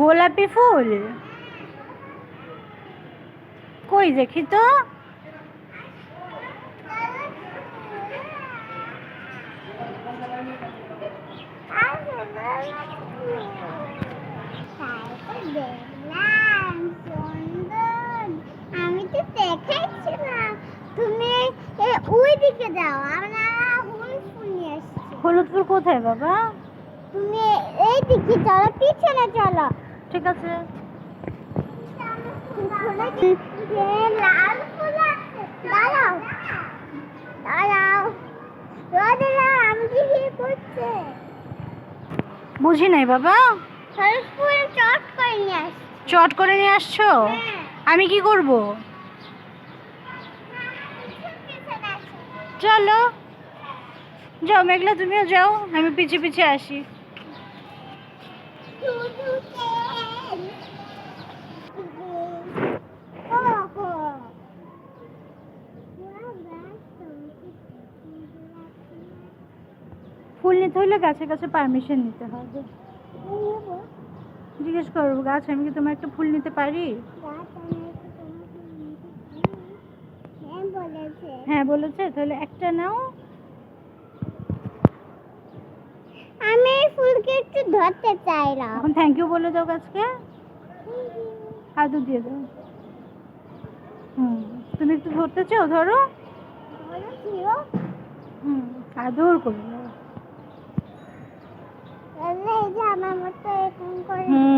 গোলাপি ফুল? কই দেখি তো। আমি তো দেখেছিলাম। তুমি ওই দিকে যাও আমরা হলুদ ফুল নিয়ে হলুদ ফুল কোথায় বাবা? তুমি এই দিকে চলো পিছনে চলো। ঠিক আছে। বুঝি নাই বাবা? চট করে নিয়ে আসছো। আমি কি করব? চলো। যাও মেঘলা, তুমিও যাও, আমি পিছিয়ে পিছে আসি। ফুল নিতে হলে গাছের কাছে পারমিশন নিতে হবে। জিজ্ঞেস করব গাছ, আমি কি তোমার একটা ফুল নিতে পারি? হ্যাঁ বলেছে। তাহলে একটা নাও আমি এই ফুলকে চাই না এখন থ্যাংক ইউ বলে দাও গাছকে। আদর দিয়ে দাও। হুম তুমি একটু ধরতে চাও? ধরো। হুম আদর করে। দাও এই যে আমার মতো এরকম করে হুম।